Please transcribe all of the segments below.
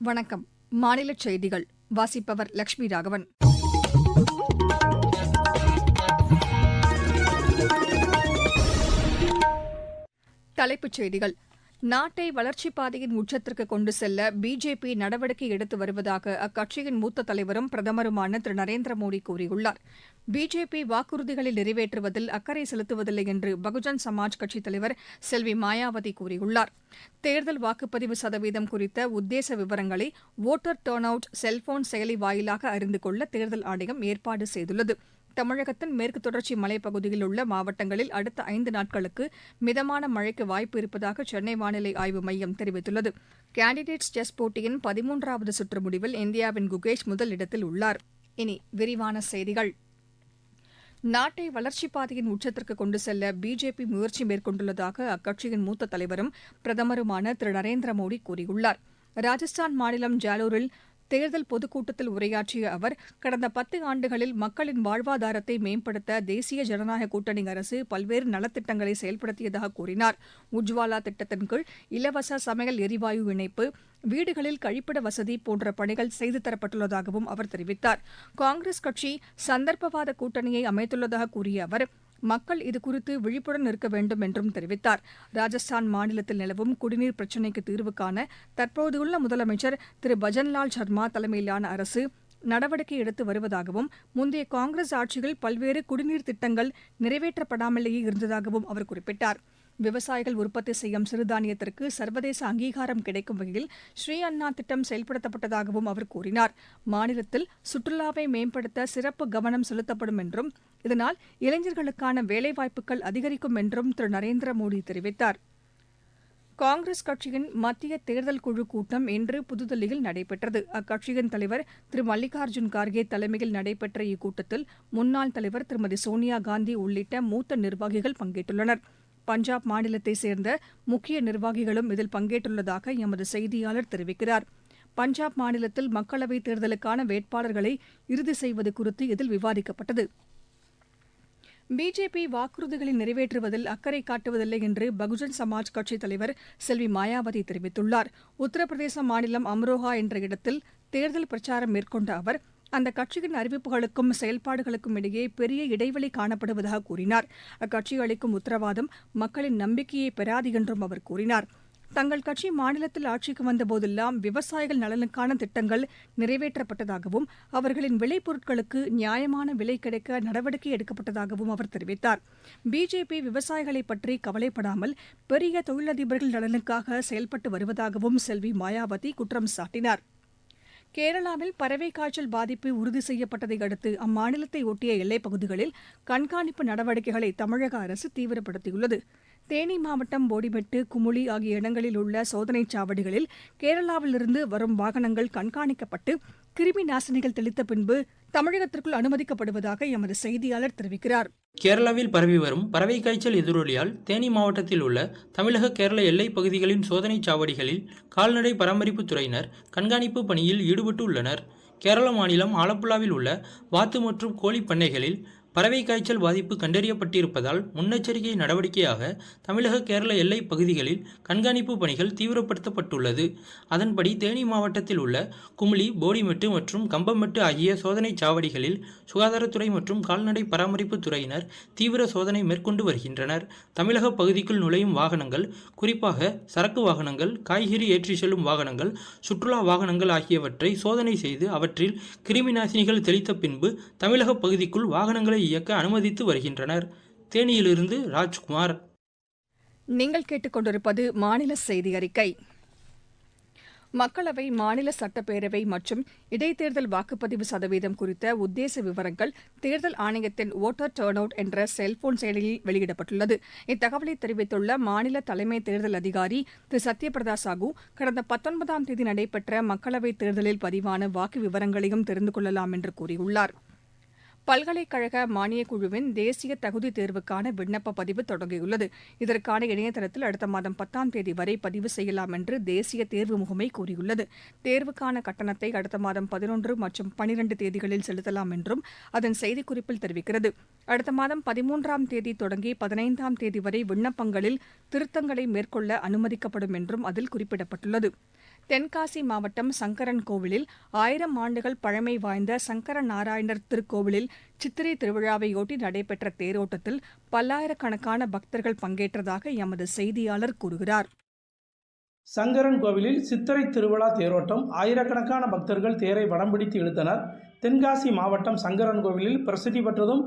வணக்கம். மாநில செய்திகள். வாசிப்பவர் லட்சுமி ராகவன். தலைப்புச் செய்திகள். நாட்டை வளர்ச்சிப் பாதையின் உச்சத்திற்கு கொண்டு செல்ல பிஜேபி நடவடிக்கை எடுத்து வருவதாக அக்கட்சியின் மூத்த தலைவரும் பிரதமருமான திரு. நரேந்திர மோடி கூறியுள்ளார். பிஜேபி வாக்குறுதிகளை நிறைவேற்றுவதில் அக்கறை செலுத்துவதில்லை என்று பகுஜன் சமாஜ் கட்சித் தலைவர் செல்வி மாயாவதி கூறியுள்ளார். தேர்தல் வாக்குப்பதிவு சதவீதம் குறித்த உத்தேச விவரங்களை வோட்டர் டர்ன் அவுட் செல்போன் செயலி வாயிலாக அறிந்து கொள்ள தேர்தல் ஆணையம் ஏற்பாடு செய்துள்ளது. தமிழகத்தின் மேற்கு தொடர்ச்சி மலைப்பகுதியில் உள்ள மாவட்டங்களில் அடுத்த ஐந்து நாட்களுக்கு மிதமான மழைக்கு வாய்ப்பு இருப்பதாக சென்னை வானிலை ஆய்வு மையம் தெரிவித்துள்ளது. கேண்டிடேட்ஸ் செஸ் போட்டியின் பதிமூன்றாவது சுற்று முடிவில் இந்தியாவின் குகேஷ் முதல் இடத்தில் உள்ளார். இனி விரிவான செய்திகள். நாட்டை வளர்ச்சிப் பாதையின் உச்சத்திற்கு கொண்டு செல்ல பிஜேபி முயற்சி மேற்கொண்டுள்ளதாக அக்கட்சியின் மூத்த தலைவரும் பிரதமருமான திரு நரேந்திர மோடி கூறியுள்ளார். ராஜஸ்தான் மாநிலம் ஜாலூரில் தேர்தல் பொதுக்கூட்டத்தில் உரையாற்றிய அவர் கடந்த பத்து ஆண்டுகளில் மக்களின் வாழ்வாதாரத்தை மேம்படுத்த தேசிய ஜனநாயக கூட்டணி அரசு பல்வேறு நலத்திட்டங்களை செயல்படுத்தியதாக கூறினார். உஜ்வாலா திட்டத்தின் கீழ் இலவச சமையல் எரிவாயு இணைப்பு வீடுகளில் கழிப்பிட வசதி போன்ற பணிகள் செய்து தரப்பட்டுள்ளதாகவும் அவர் தெரிவித்தார். காங்கிரஸ் கட்சி சந்தர்ப்பவாத கூட்டணியை அமைத்துள்ளதாக கூறிய அவர் மக்கள் இதுகுறித்து விழிப்புடன் இருக்க வேண்டும் என்றும் தெரிவித்தார். ராஜஸ்தான் மாநிலத்தில் நிலவும் குடிநீர் பிரச்சினைக்கு தீர்வு காண தற்போதுள்ள முதலமைச்சர் திரு பஜன்லால் சர்மா தலைமையிலான அரசு நடவடிக்கை எடுத்து வருவதாகவும் முந்தைய காங்கிரஸ் ஆட்சியில் பல்வேறு குடிநீர் திட்டங்கள் நிறைவேற்றப்படாமலேயே இருந்ததாகவும் அவர் குறிப்பிட்டார். விவசாயிகள் உற்பத்தி செய்யும் சிறுதானியத்திற்கு சர்வதேச அங்கீகாரம் கிடைக்கும் வகையில் ஸ்ரீ அண்ணா திட்டம் செயல்படுத்தப்பட்டதாகவும் அவர் கூறினார். மாநிலத்தில் சுற்றுலாவை மேம்படுத்த சிறப்பு கவனம் செலுத்தப்படும் என்றும் இதனால் இளைஞர்களுக்கான வேலைவாய்ப்புகள் அதிகரிக்கும் என்றும் திரு. நரேந்திர மோடி தெரிவித்தார். காங்கிரஸ் கட்சியின் மத்திய தேர்தல் குழு கூட்டம் இன்று புதுதில்லியில் நடைபெற்றது. அக்கட்சியின் தலைவர் திரு. மல்லிகார்ஜுன் கார்கே தலைமையில் நடைபெற்ற இக்கூட்டத்தில் முன்னாள் தலைவர் திருமதி சோனியா காந்தி உள்ளிட்ட மூத்த நிர்வாகிகள் பங்கேற்றுள்ளனர். பஞ்சாப் மாநிலத்தைச் சேர்ந்த முக்கிய நிர்வாகிகளும் இதில் பங்கேற்றுள்ளதாக எமது செய்தியாளர் தெரிவிக்கிறார். பஞ்சாப் மாநிலத்தில் மக்களவைத் தேர்தலுக்கான வேட்பாளர்களை இறுதி செய்வது குறித்து இதில் விவாதிக்கப்பட்டது. பிஜேபி வாக்குறுதிகளை நிறைவேற்றுவதில் அக்கறை காட்டுவதில்லை என்று பகுஜன் சமாஜ் கட்சித் தலைவர் செல்வி மாயாவதி தெரிவித்துள்ளார். உத்தரப்பிரதேச மாநிலம் அம்ரோஹா என்ற இடத்தில் தேர்தல் பிரச்சாரம் மேற்கொண்ட அவர் அந்த கட்சியின் அறிவிப்புகளுக்கும் செயல்பாடுகளுக்கும் இடையே பெரிய இடைவெளி காணப்படுவதாக கூறினார். அக்கட்சி அளிக்கும் உத்தரவாதம் மக்களின் நம்பிக்கையை பெறாது என்றும் அவர் கூறினார். தங்கள் கட்சி மாநிலத்தில் ஆட்சிக்கு வந்தபோதெல்லாம் விவசாயிகள் நலனுக்கான திட்டங்கள் நிறைவேற்றப்பட்டதாகவும் அவர்களின் விளைபொருட்களுக்கு நியாயமான விலை கிடைக்க நடவடிக்கை எடுக்கப்பட்டதாகவும் அவர் தெரிவித்தார். பிஜேபி விவசாயிகளை பற்றி கவலைப்படாமல் பெரிய தொழிலதிபர்கள் நலனுக்காக செயல்பட்டு வருவதாகவும் செல்வி மாயாவதி குற்றம் சாட்டினார். கேரளாவில் பறவை காய்ச்சல் பாதிப்பு உறுதி செய்யப்பட்டதை அடுத்து அம்மாநிலத்தை ஒட்டிய எல்லைப் பகுதிகளில் கண்காணிப்பு நடவடிக்கைகளை தமிழக அரசு தீவிரப்படுத்தியுள்ளது. தேனி மாவட்டம் போடிமெட்டு குமுளி ஆகிய இடங்களில் உள்ள சோதனைச் சாவடிகளில் கேரளாவிலிருந்து வரும் வாகனங்கள் கண்காணிக்கப்பட்டு கிருமி நாசினிகள் தெளித்த பின்பு தமிழகத்திற்குள் அனுமதிக்கப்படுவதாக எமது செய்தியாளர் தெரிவிக்கிறார். கேரளாவில் பரவி வரும் பறவை காய்ச்சல் எதிரொலியால் தேனி மாவட்டத்தில் உள்ள தமிழக கேரள எல்லைப் பகுதிகளின் சோதனைச் சாவடிகளில் கால்நடை பராமரிப்புத் துறையினர் கண்காணிப்பு பணியில் ஈடுபட்டு உள்ளனர் கேரள மாநிலம் ஆலப்புழாவில் உள்ள வாத்து மற்றும் கோழி பண்ணைகளில் பறவை காய்ச்சல் பாதிப்பு கண்டறியப்பட்டிருப்பதால் முன்னெச்சரிக்கை நடவடிக்கையாக தமிழக கேரள எல்லைப் பகுதிகளில் கண்காணிப்பு பணிகள் தீவிரப்படுத்தப்பட்டுள்ளது. அதன்படி தேனி மாவட்டத்தில் உள்ள குமுளி போடிமெட்டு மற்றும் கம்பமெட்டு ஆகிய சோதனைச் சாவடிகளில் சுகாதாரத்துறை மற்றும் கால்நடை பராமரிப்பு துறையினர் தீவிர சோதனை மேற்கொண்டு வருகின்றனர். தமிழக பகுதிக்குள் நுழையும் வாகனங்கள் குறிப்பாக சரக்கு வாகனங்கள் காய்கறி ஏற்றி செல்லும் வாகனங்கள் சுற்றுலா வாகனங்கள் ஆகியவற்றை சோதனை செய்து அவற்றில் கிருமி நாசினிகள் தெளித்த பின்பு தமிழக பகுதிக்குள் வாகனங்களை இயக்க அனுமதித்து வருகின்றனர். தேனியிலிருந்து ராஜ்குமார். நீங்கள் கேட்டுக்கொண்டிருப்பது மாநில செய்தி அறிக்கை. மக்களவை மாநில சட்டப்பேரவை மற்றும் இடைத்தேர்தல் வாக்குப்பதிவு சதவீதம் குறித்த உத்தேச விவரங்கள் தேர்தல் ஆணையத்தின் ஓட்டர் டேர்ன் அவுட் என்ற செல்போன் செயலியில் வெளியிடப்பட்டுள்ளது. இத்தகவலை தெரிவித்துள்ள மாநில தலைமை தேர்தல் அதிகாரி திரு. சத்யபிரதா சாஹூ கடந்த பத்தொன்பதாம் தேதி நடைபெற்ற மக்களவைத் தேர்தலில் பதிவான வாக்கு விவரங்களையும் தெரிந்து கொள்ளலாம் என்று கூறியுள்ளார். பல்கலைக்கழக மானியக் குழுவின் தேசிய தகுதி தேர்வுக்கான விண்ணப்ப பதிவு தொடங்கியுள்ளது. இதற்கான இணையதளத்தில் அடுத்த மாதம் பத்தாம் தேதி வரை பதிவு செய்யலாம் என்று தேசிய தேர்வு முகமை கூறியுள்ளது. தேர்வுக்கான கட்டணத்தை அடுத்த மாதம் பதினொன்று மற்றும் பனிரண்டு தேதிகளில் செலுத்தலாம் என்றும் அதன் செய்திக்குறிப்பில் தெரிவிக்கிறது. அடுத்த மாதம் பதிமூன்றாம் தேதி தொடங்கி பதினைந்தாம் தேதி வரை விண்ணப்பங்களில் திருத்தங்களை மேற்கொள்ள அனுமதிக்கப்படும் என்றும் அதில் குறிப்பிடப்பட்டுள்ளது. தென்காசி மாவட்டம் சங்கரன் கோவிலில் ஆயிரம் ஆண்டுகள் பழமை வாய்ந்த சங்கர நாராயணர் திருக்கோவிலில் சித்திரை திருவிழாவையொட்டி நடைபெற்ற தேரோட்டத்தில் பல்லாயிரக்கணக்கான பக்தர்கள் பங்கேற்றதாக எமது செய்தியாளர் கூறுகிறார். சங்கரன் கோவிலில் சித்திரை திருவிழா தேரோட்டம் ஆயிரக்கணக்கான பக்தர்கள் தேரை வடம் பிடித்து இழுத்தனர். தென்காசி மாவட்டம் சங்கரன் கோவிலில் பிரசித்தி பெற்றதும்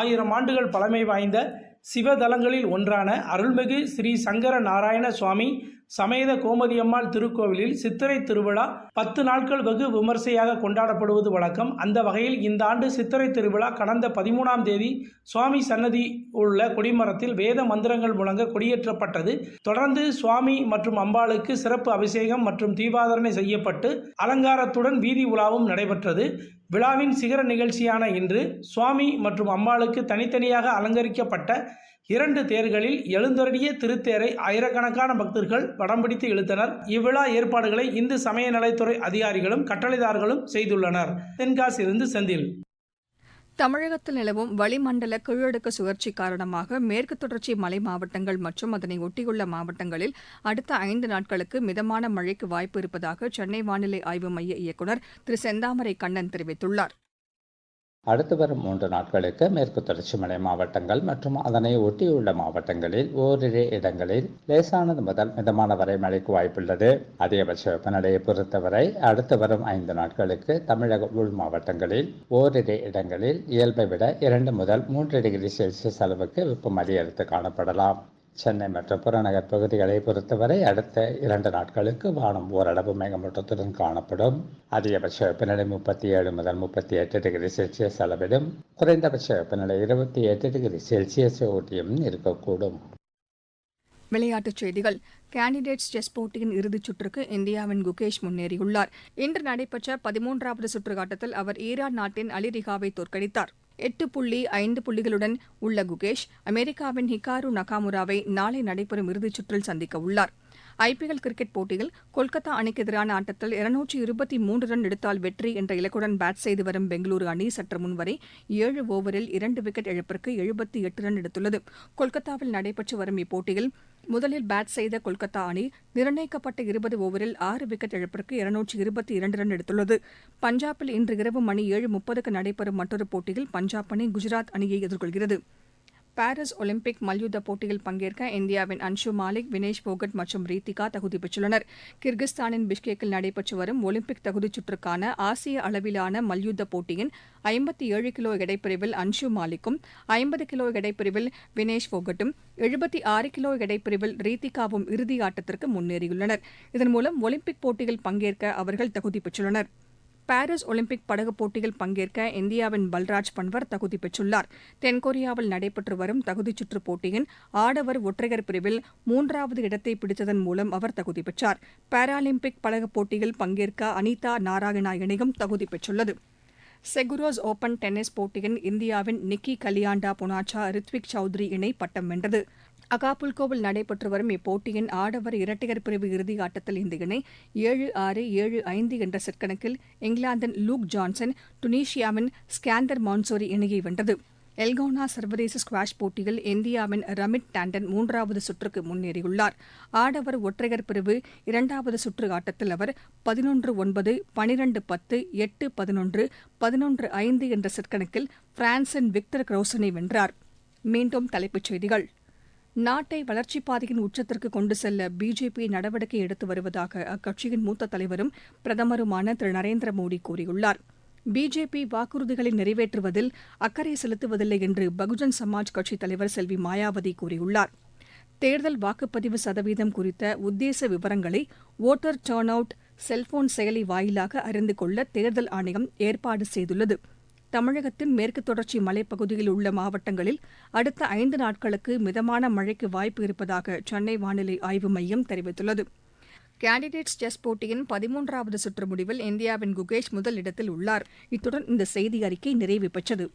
ஆயிரம் ஆண்டுகள் பழமை வாய்ந்த சிவதலங்களில் ஒன்றான அருள்மிகு ஸ்ரீ சங்கர நாராயண சுவாமி சமேத கோமதியம்மாள் திருக்கோவிலில் சித்திரை திருவிழா பத்து நாட்கள் வெகு விமர்சையாக கொண்டாடப்படுவது வழக்கம். அந்த வகையில் இந்த ஆண்டு சித்திரை திருவிழா கடந்த பதிமூணாம் தேதி சுவாமி சன்னதி உள்ள கொடிமரத்தில் வேத மந்திரங்கள் முழங்க கொடியேற்றப்பட்டது. தொடர்ந்து சுவாமி மற்றும் அம்பாளுக்கு சிறப்பு அபிஷேகம் மற்றும் தீபாதரணை செய்யப்பட்டு அலங்காரத்துடன் வீதி உலாவும் நடைபெற்றது. விழாவின் சிகர நிகழ்ச்சியான இன்று சுவாமி மற்றும் அம்பாளுக்கு தனித்தனியாக அலங்கரிக்கப்பட்ட இரண்டு தேர்களில் எழுந்தருடைய திருத்தேரை ஆயிரக்கணக்கான பக்தர்கள் படம் பிடித்து இழுத்தனர். இவ்விழா ஏற்பாடுகளை இந்து சமய நலத்துறை அதிகாரிகளும் கட்டளைதார்களும் செய்துள்ளனர். தென்காசியிலிருந்து செந்தில். தமிழகத்தில் நிலவும் வளிமண்டல கீழடுக்கு சுழற்சி காரணமாக மேற்கு தொடர்ச்சி மலை மாவட்டங்கள் மற்றும் அதனை ஒட்டியுள்ள மாவட்டங்களில் அடுத்த ஐந்து நாட்களுக்கு மிதமான மழைக்கு வாய்ப்பு இருப்பதாக சென்னை வானிலை ஆய்வு மைய இயக்குநர் திரு செந்தாமரை கண்ணன் தெரிவித்துள்ளார். அடுத்து வரும் மூன்று நாட்களுக்கு மேற்கு தொடர்ச்சி மலை மாவட்டங்கள் மற்றும் அதனை ஒட்டியுள்ள மாவட்டங்களில் ஓரிரு இடங்களில் லேசானது முதல் மிதமான வரை மழைக்கு வாய்ப்புள்ளது. அதிகபட்ச வெப்பநிலையை பொறுத்தவரை அடுத்து வரும் ஐந்து நாட்களுக்கு தமிழக உள் மாவட்டங்களில் ஓரிரு இடங்களில் இயல்பை விட இரண்டு முதல் மூன்று டிகிரி செல்சியஸ் அளவுக்கு வெப்பம் அதிகரித்து காணப்படலாம். சென்னை மற்றும் புறநகர் பகுதிகளை பொறுத்தவரை அடுத்த இரண்டு நாட்களுக்கு வானம் ஓரளவு மேகமூட்டத்துடன் காணப்படும். அதிகபட்ச வெப்பநிலை முப்பத்தி ஏழு முதல் முப்பத்தி எட்டு டிகிரி செல்சியஸ் அளவிலும் குறைந்தபட்ச வெப்பநிலை இருபத்தி எட்டு டிகிரி செல்சியஸ் ஒட்டியும் இருக்கக்கூடும். விளையாட்டுச் செய்திகள். கேண்டிடேட்ஸ் செஸ் போட்டியின் இறுதிச் சுற்றுக்கு இந்தியாவின் குகேஷ் முன்னேறியுள்ளார். இன்று நடைபெற்ற பதிமூன்றாவது சுற்று ஆட்டத்தில் அவர் ஈரான் நாட்டின் அலிரிகாவை தோற்கடித்தார். எட்டு புள்ளி ஐந்து புள்ளிகளுடன் உள்ள குகேஷ் அமெரிக்காவின் ஹிகாரு நகாமுராவை நாளை நடைபெறும் இறுதிச் சுற்றில் சந்திக்க உள்ளார். ஐபிஎல் கிரிக்கெட் போட்டியில் கொல்கத்தா அணிக்கு எதிரான ஆட்டத்தில் இருநூற்றி இருபத்தி மூன்று ரன் எடுத்தால் வெற்றி என்ற இலக்குடன் பேட் செய்து வரும் பெங்களூரு அணி சற்று முன்வரை ஏழு ஓவரில் இரண்டு விக்கெட் இழப்பிற்கு எழுபத்தி எட்டு ரன் எடுத்துள்ளது. கொல்கத்தாவில் நடைபெற்று வரும் இப்போட்டியில் முதலில் பேட் செய்த கொல்கத்தா அணி நிர்ணயிக்கப்பட்ட இருபது ஓவரில் ஆறு விக்கெட் இழப்பிற்கு இருநூற்றி இருபத்தி இரண்டு ரன் எடுத்துள்ளது. பஞ்சாபில் இன்று இரவு மணி ஏழு முப்பதுக்கு நடைபெறும் மற்றொரு போட்டியில் பஞ்சாப் அணி குஜராத் அணியை எதிர்கொள்கிறது. பாரிஸ் ஒலிம்பிக் மல்யுத்த போட்டியில் பங்கேற்க இந்தியாவின் அன்ஷு மாலிக் வினேஷ் போகட் மற்றும் ரீத்திகா தகுதி பெற்றுள்ளனர். கிர்கிஸ்தானின் பிஷ்கேக்கில் நடைபெற்று வரும் ஒலிம்பிக் தகுதிச் சுற்றுக்கான ஆசிய அளவிலான மல்யுத்த போட்டியின் ஐம்பத்தி ஏழு கிலோ எடைப்பிரிவில் அன்ஷு மாலிக்கும் ஐம்பது கிலோ எடைப்பிரிவில் வினேஷ் போகட்டும் எழுபத்தி ஆறு கிலோ எடைப்பிரிவில் ரீத்திகாவும் இறுதி ஆட்டத்திற்கு முன்னேறியுள்ளனர். இதன் மூலம் ஒலிம்பிக் போட்டியில் பங்கேற்க அவர்கள் தகுதி பெற்றுள்ளனர். பாரிஸ் ஒலிம்பிக் படகு போட்டியில் பங்கேற்க இந்தியாவின் பல்ராஜ் பன்வர் தகுதி பெற்றுள்ளார். தென்கொரியாவில் நடைபெற்று வரும் தகுதிச் சுற்றுப் போட்டியின் ஆடவர் ஒற்றையர் பிரிவில் மூன்றாவது இடத்தை பிடித்ததன் மூலம் அவர் தகுதி பெற்றார். பாராலிம்பிக் படகு போட்டியில் பங்கேற்க அனிதா நாராயணா இணையும் தகுதி பெற்றுள்ளது. செகுரோஸ் ஓபன் டென்னிஸ் போட்டியின் இந்தியாவின் நிக்கி கலியாண்டா புனாச்சா ரித்விக் சௌத்ரி இணை பட்டம் வென்றது. அகாபுல்கோவில் நடைபெற்று வரும் இப்போட்டியின் ஆடவர் இரட்டையர் பிரிவு இறுதி ஆட்டத்தில் இந்த இணை ஏழு ஆறு ஏழு ஐந்து என்ற செட்கணக்கில் இங்கிலாந்தின் லூக் ஜான்சன் டுனீஷியாவின் ஸ்கேண்டர் மான்சோரி இணையை வென்றது. எல்கோனா சர்வதேச ஸ்குவாஷ் போட்டியில் இந்தியாவின் ரமிட் டாண்டன் மூன்றாவது சுற்றுக்கு முன்னேறியுள்ளார். ஆடவர் ஒற்றையர் பிரிவு இரண்டாவது சுற்று ஆட்டத்தில் அவர் பதினொன்று ஒன்பது பனிரெண்டு பத்து எட்டு பதினொன்று பதினொன்று ஐந்து என்ற செட் கணக்கில் பிரான்சின் விக்டர் கிரௌசனை வென்றார். மீண்டும் தலைப்புச் செய்திகள். நாட்டை வளர்ச்சிப் பாதையின் உச்சத்திற்கு கொண்டு செல்ல பிஜேபி நடவடிக்கை எடுத்து வருவதாக அக்கட்சியின் மூத்த தலைவரும் பிரதமருமான திரு. நரேந்திர மோடி கூறியுள்ளார். பிஜேபி வாக்குறுதிகளை நிறைவேற்றுவதில் அக்கறை செலுத்துவதில்லை என்று பகுஜன் சமாஜ் கட்சித் தலைவர் செல்வி மாயாவதி கூறியுள்ளார். தேர்தல் வாக்குப்பதிவு சதவீதம் குறித்த உத்தேச விவரங்களை ஓட்டர் டர்ன் அவுட் செல்போன் செயலி வாயிலாக அறிந்து கொள்ள தேர்தல் ஆணையம் ஏற்பாடு செய்துள்ளது. தமிழகத்தின் மேற்கு தொடர்ச்சி மலைப்பகுதியில் உள்ள மாவட்டங்களில் அடுத்த ஐந்து நாட்களுக்கு மிதமான மழைக்கு வாய்ப்பு இருப்பதாக சென்னை வானிலை ஆய்வு மையம் தெரிவித்துள்ளது. கேண்டிடேட்ஸ் செஸ் போட்டியின் பதிமூன்றாவது சுற்று முடிவில் இந்தியாவின் குகேஷ் முதல் இடத்தில் உள்ளார். இத்துடன் இந்த செய்தி அறிக்கை நிறைவு பெற்றது.